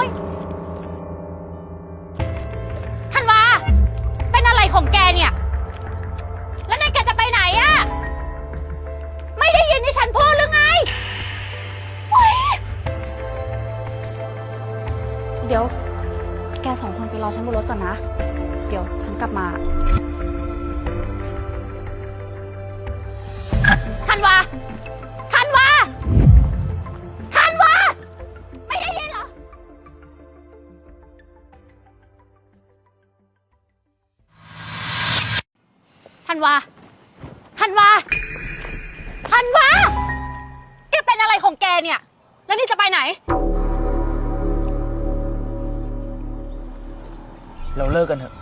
อ้ยธันวา เป็นอะไรของแกเนี่ย แล้วนายแกจะไปไหนอะไม่ได้ยินที่ฉันพูดหรือไงเดี๋ยว แกสองคนไปรอฉันบนรถก่อนนะ เดี๋ยวฉันกลับมา ทันวาทันวาทันวาแกเป็นอะไรของแกเนี่ย แล้วนี่จะไปไหน เราเลิกกันเถอะ